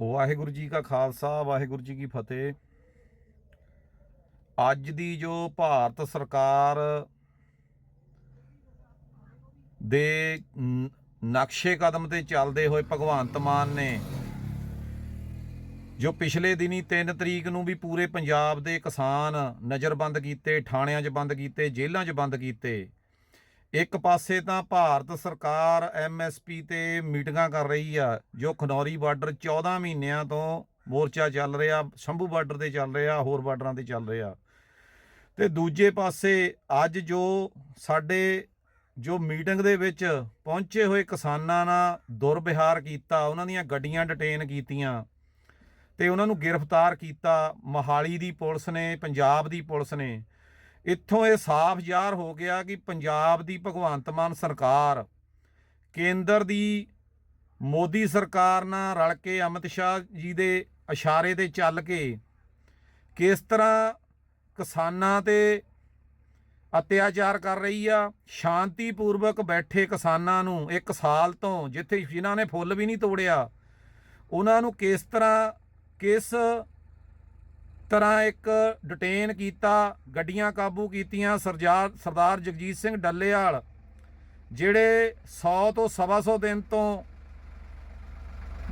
ਵਾਹਿਗੁਰੂ ਜੀ ਕਾ ਖਾਲਸਾ, ਵਾਹਿਗੁਰੂ ਜੀ ਕੀ ਫਤਿਹ। ਅੱਜ ਦੀ ਜੋ ਭਾਰਤ ਸਰਕਾਰ ਦੇ ਨਕਸ਼ੇ ਕਦਮ ਤੇ ਚੱਲਦੇ ਹੋਏ ਭਗਵੰਤ ਮਾਨ ਨੇ, ਜੋ ਪਿਛਲੇ ਦਿਨੀ 3 ਤਰੀਕ ਨੂੰ ਵੀ ਪੂਰੇ ਪੰਜਾਬ ਦੇ ਕਿਸਾਨ ਨਜ਼ਰਬੰਦ ਕੀਤੇ, ਥਾਣਿਆਂ 'ਚ ਬੰਦ ਕੀਤੇ, ਜੇਲ੍ਹਾਂ 'ਚ ਬੰਦ ਕੀਤੇ ਇੱਕ ਪਾਸੇ ਤਾਂ ਭਾਰਤ ਸਰਕਾਰ ਐਮਐਸਪੀ ਤੇ ਮੀਟਿੰਗਾਂ ਕਰ ਰਹੀ ਆ, ਜੋ ਖਨੌਰੀ ਬਾਰਡਰ 14 ਮਹੀਨਿਆਂ ਤੋਂ ਮੋਰਚਾ ਚੱਲ ਰਿਹਾ, ਸ਼ੰਭੂ ਬਾਰਡਰ ਤੇ ਚੱਲ ਰਿਹਾ, ਹੋਰ ਬਾਰਡਰਾਂ ਤੇ ਚੱਲ ਰਿਹਾ। ਤੇ ਦੂਜੇ ਪਾਸੇ ਅੱਜ ਜੋ ਸਾਡੇ, ਜੋ ਮੀਟਿੰਗ ਦੇ ਵਿੱਚ ਪਹੁੰਚੇ ਹੋਏ ਕਿਸਾਨਾਂ ਨਾਲ ਦੁਰਵਿਹਾਰ ਕੀਤਾ, ਉਹਨਾਂ ਦੀਆਂ ਗੱਡੀਆਂ ਡਿਟੇਨ ਕੀਤੀਆਂ, ਤੇ ਉਹਨਾਂ ਨੂੰ ਗ੍ਰਿਫਤਾਰ ਕੀਤਾ, ਮੋਹਾਲੀ ਦੀ ਪੁਲਿਸ ਨੇ, ਪੰਜਾਬ ਦੀ ਪੁਲਿਸ ਨੇ ਇੱਥੋਂ ਇਹ ਸਾਫ਼ ਜ਼ਾਹਰ ਹੋ ਗਿਆ ਕਿ ਪੰਜਾਬ ਦੀ ਭਗਵੰਤ ਮਾਨ ਸਰਕਾਰ, ਕੇਂਦਰ ਦੀ ਮੋਦੀ ਸਰਕਾਰ ਨਾਲ ਰਲ ਕੇ ਅਮਿਤ ਸ਼ਾਹ ਜੀ ਦੇ ਇਸ਼ਾਰੇ ਤੇ ਚੱਲ ਕੇ ਕਿਸ ਤਰ੍ਹਾਂ ਕਿਸਾਨਾਂ ਤੇ ਅਤਿਆਚਾਰ ਕਰ ਰਹੀ ਆ, ਸ਼ਾਂਤੀਪੂਰਵਕ ਬੈਠੇ ਕਿਸਾਨਾਂ ਨੂੰ ਇੱਕ ਸਾਲ ਤੋਂ ਜਿੱਥੇ ਜਿਨ੍ਹਾਂ ਨੇ ਫੁੱਲ ਵੀ ਨਹੀਂ ਤੋੜਿਆ, ਉਹਨਾਂ ਨੂੰ ਕਿਸ ਤਰ੍ਹਾਂ, ਕਿਸ ਤਰ੍ਹਾਂ ਇੱਕ ਡਿਟੇਨ ਕੀਤਾ, ਗੱਡੀਆਂ ਕਾਬੂ ਕੀਤੀਆਂ ਸਰਦਾਰ ਸਰਦਾਰ ਜਗਜੀਤ ਸਿੰਘ ਡੱਲੇਵਾਲ ਜਿਹੜੇ 100 ਤੋਂ ਸਵਾ ਸੌ ਦਿਨ ਤੋਂ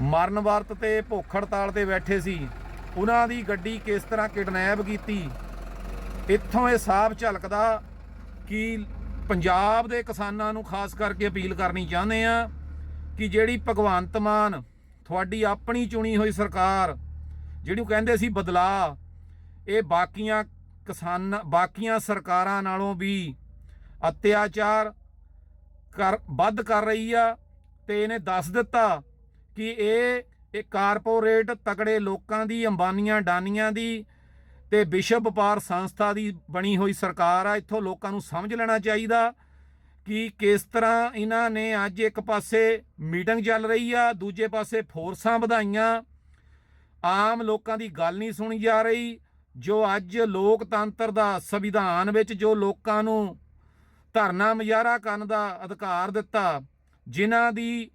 ਮਰਨ ਵਰਤ ਤੇ ਭੁੱਖ ਹੜਤਾਲ ਤੇ ਬੈਠੇ ਸੀ। ਉਹਨਾਂ ਦੀ ਗੱਡੀ ਕਿਸ ਤਰ੍ਹਾਂ ਕਿਡਨੈਪ ਕੀਤੀ? ਇੱਥੋਂ ਇਹ ਸਾਫ਼ ਝਲਕਦਾ ਕਿ ਪੰਜਾਬ ਦੇ ਕਿਸਾਨਾਂ ਨੂੰ ਖਾਸ ਕਰਕੇ ਅਪੀਲ ਕਰਨੀ ਚਾਹੁੰਦੇ ਆ ਕਿ ਜਿਹੜੀ ਭਗਵੰਤ ਮਾਨ, ਤੁਹਾਡੀ ਆਪਣੀ ਚੁਣੀ ਹੋਈ ਸਰਕਾਰ, ਜਿਹੜੀ ਕਹਿੰਦੇ ਸੀ ਬਦਲਾ ਇਹ ਬਾਕੀਆਂ ਕਿਸਾਨ, ਬਾਕੀਆਂ ਸਰਕਾਰਾਂ ਨਾਲੋਂ ਵੀ ਅਤਿਆਚਾਰ ਕਰ, ਵੱਧ ਕਰ ਰਹੀ ਆ ਤੇ ਇਹਨੇ ਦੱਸ ਦਿੱਤਾ ਕਿ ਇਹ ਇਹ ਕਾਰਪੋਰੇਟ ਤਕੜੇ ਲੋਕਾਂ ਦੀ ਅੰਬਾਨੀਆਂ, ਡਾਨੀਆਂ ਦੀ ਤੇ ਵਿਸ਼ਵ ਵਪਾਰ ਸੰਸਥਾ ਦੀ ਬਣੀ ਹੋਈ ਸਰਕਾਰ ਆ, ਇੱਥੋਂ ਲੋਕਾਂ ਨੂੰ ਸਮਝ ਲੈਣਾ ਚਾਹੀਦਾ ਕਿ ਕਿਸ ਤਰ੍ਹਾਂ ਇਹਨਾਂ ਨੇ ਅੱਜ ਇੱਕ ਪਾਸੇ ਮੀਟਿੰਗ ਚੱਲ ਰਹੀ ਆ, ਦੂਜੇ ਪਾਸੇ ਫੋਰਸਾਂ ਵਧਾਈਆਂ। ਆਮ ਲੋਕਾਂ ਦੀ ਗੱਲ ਨਹੀਂ ਸੁਣੀ ਜਾ ਰਹੀ। ਜੋ ਅੱਜ ਲੋਕਤੰਤਰ ਦਾ ਸੰਵਿਧਾਨ ਵਿੱਚ ਜੋ ਲੋਕਾਂ ਨੂੰ ਧਰਨਾ ਮੁਜ਼ਾਹਰਾ ਕਰਨ ਦਾ ਅਧਿਕਾਰ ਦਿੱਤਾ, ਜਿਨ੍ਹਾਂ ਦੀ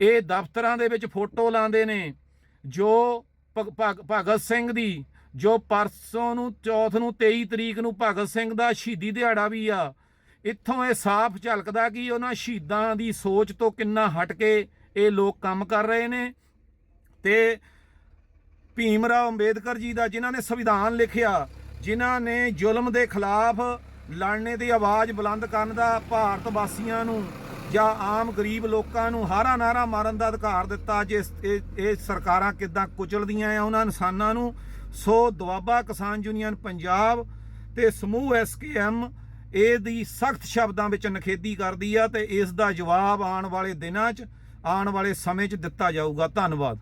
ਇਹ ਦਫ਼ਤਰਾਂ ਦੇ ਵਿੱਚ ਫੋਟੋ ਲਾਉਂਦੇ ਨੇ, ਜੋ ਭਗ- ਭਗ- ਭਗਤ ਸਿੰਘ ਦੀ, ਜੋ ਪਰਸੋਂ ਨੂੰ, ਚੌਥ ਨੂੰ 23 ਤਰੀਕ ਨੂੰ ਭਗਤ ਸਿੰਘ ਦਾ ਸ਼ਹੀਦੀ ਦਿਹਾੜਾ ਵੀ ਆ, ਇੱਥੋਂ ਇਹ ਸਾਫ਼ ਝਲਕਦਾ ਕਿ ਉਹਨਾਂ ਸ਼ਹੀਦਾਂ ਦੀ ਸੋਚ ਤੋਂ ਕਿੰਨਾ ਹਟ ਕੇ ਇਹ ਲੋਕ ਕੰਮ ਕਰ ਰਹੇ ਨੇ ਤੇ ਭੀਮ ਰਾਓ ਅੰਬੇਦਕਰ ਜੀ ਦਾ, ਜਿਨ੍ਹਾਂ ਨੇ ਸੰਵਿਧਾਨ ਲਿਖਿਆ, ਜਿਨ੍ਹਾਂ ਨੇ ਜ਼ੁਲਮ ਦੇ ਖਿਲਾਫ ਲੜਨੇ ਦੀ ਆਵਾਜ਼ ਬੁਲੰਦ ਕਰਨ ਦਾ ਭਾਰਤ ਵਾਸੀਆਂ ਨੂੰ ਜਾਂ ਆਮ ਗਰੀਬ ਲੋਕਾਂ ਨੂੰ ਹਾਰਾ ਨਾਰਾ ਮਾਰਨ ਦਾ ਅਧਿਕਾਰ ਦਿੱਤਾ ਜਿਸ ਇਹ ਸਰਕਾਰਾਂ ਕਿਦਾਂ ਕੁਚਲਦੀਆਂ ਆ ਉਹਨਾਂ ਇਨਸਾਨਾਂ ਨੂੰ, ਸੋ ਦੁਆਬਾ ਕਿਸਾਨ ਯੂਨੀਅਨ ਪੰਜਾਬ ਤੇ ਸਮੂਹ ਐਸਕੇਐਮ ਇਹ ਦੀ ਸਖਤ ਸ਼ਬਦਾਂ ਵਿੱਚ ਨਖੇਦੀ ਕਰਦੀ ਆ ਤੇ ਇਸ ਦਾ ਜਵਾਬ ਆਉਣ ਵਾਲੇ ਦਿਨਾਂ 'ਚ, ਆਉਣ ਵਾਲੇ ਸਮੇਂ 'ਚ ਦਿੱਤਾ ਜਾਊਗਾ। ਧੰਨਵਾਦ।